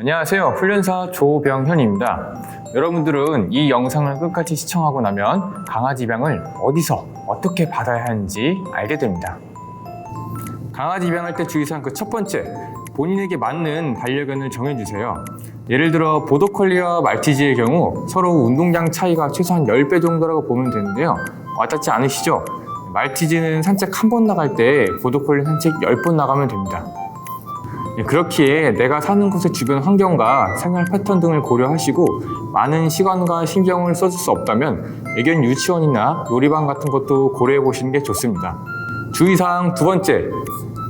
안녕하세요. 훈련사 조병현입니다. 여러분들은 이 영상을 끝까지 시청하고 나면 강아지 입양을 어디서 어떻게 받아야 하는지 알게 됩니다. 강아지 입양할 때 주의사항 그 첫 번째, 본인에게 맞는 반려견을 정해주세요. 예를 들어 보더컬리와 말티즈의 경우 서로 운동량 차이가 최소한 10배 정도라고 보면 되는데요. 와닿지 않으시죠? 말티즈는 산책 한 번 나갈 때 보더컬리 산책 10번 나가면 됩니다. 예, 그렇기에 내가 사는 곳의 주변 환경과 생활 패턴 등을 고려하시고 많은 시간과 신경을 써줄 수 없다면 애견 유치원이나 놀이방 같은 것도 고려해 보시는 게 좋습니다. 주의사항 두 번째,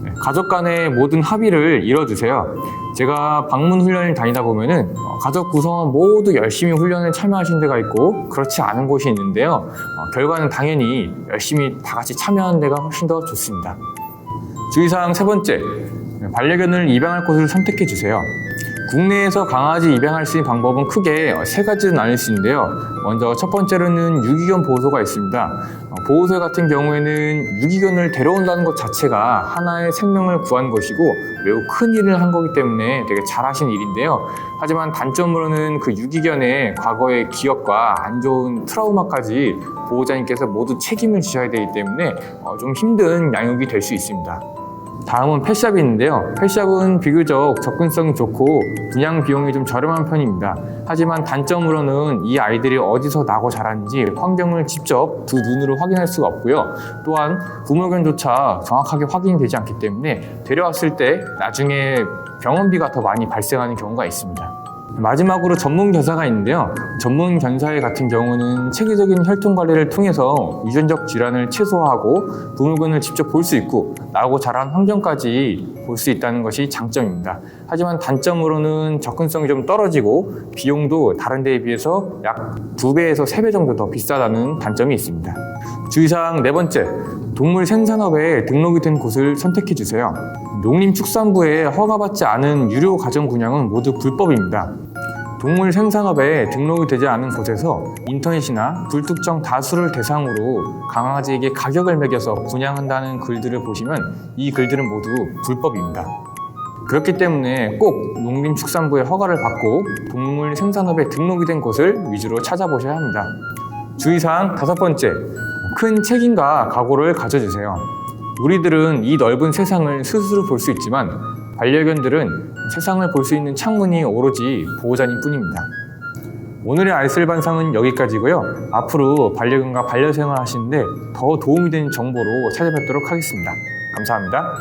네, 가족 간의 모든 합의를 이뤄주세요. 제가 방문 훈련을 다니다 보면은 어, 가족 구성원 모두 열심히 훈련에 참여하신 데가 있고 그렇지 않은 곳이 있는데요. 어, 결과는 당연히 열심히 다 같이 참여하는 데가 훨씬 더 좋습니다. 주의사항 세 번째, 반려견을 입양할 곳을 선택해 주세요. 국내에서 강아지 입양할 수 있는 방법은 크게 세 가지는 나눌 수 있는데요. 먼저 첫 번째로는 유기견 보호소가 있습니다. 어, 보호소 같은 경우에는 유기견을 데려온다는 것 자체가 하나의 생명을 구한 것이고 매우 큰 일을 한 거기 때문에 되게 잘하신 일인데요. 하지만 단점으로는 그 유기견의 과거의 기억과 안 좋은 트라우마까지 보호자님께서 모두 책임을 지셔야 되기 때문에 어, 좀 힘든 양육이 될 수 있습니다. 다음은 펫샵이 있는데요. 펫샵은 비교적 접근성이 좋고 분양 비용이 좀 저렴한 편입니다. 하지만 단점으로는 이 아이들이 어디서 나고 자랐는지 환경을 직접 두 눈으로 확인할 수가 없고요. 또한 부모견조차 정확하게 확인이 되지 않기 때문에 데려왔을 때 나중에 병원비가 더 많이 발생하는 경우가 있습니다. 마지막으로 전문 견사가 있는데요. 전문 견사의 같은 경우는 체계적인 혈통 관리를 통해서 유전적 질환을 최소화하고 부모견을 직접 볼 수 있고 나고 자란 환경까지 볼 수 있다는 것이 장점입니다. 하지만 단점으로는 접근성이 좀 떨어지고 비용도 다른 데에 비해서 약 두 배에서 세배 정도 더 비싸다는 단점이 있습니다. 주의사항 네 번째, 동물 생산업에 등록이 된 곳을 선택해 주세요. 농림축산부에 허가받지 않은 유료 가정 분양은 모두 불법입니다. 동물 생산업에 등록이 되지 않은 곳에서 인터넷이나 불특정 다수를 대상으로 강아지에게 가격을 매겨서 분양한다는 글들을 보시면 이 글들은 모두 불법입니다. 그렇기 때문에 꼭 농림축산부의 허가를 받고 동물 생산업에 등록이 된 곳을 위주로 찾아보셔야 합니다. 주의사항 다섯 번째, 큰 책임과 각오를 가져주세요. 우리들은 이 넓은 세상을 스스로 볼 수 있지만 반려견들은 세상을 볼 수 있는 창문이 오로지 보호자님 뿐입니다. 오늘의 알쓸반상은 여기까지고요. 앞으로 반려견과 반려생활 하시는데 더 도움이 되는 정보로 찾아뵙도록 하겠습니다. 감사합니다.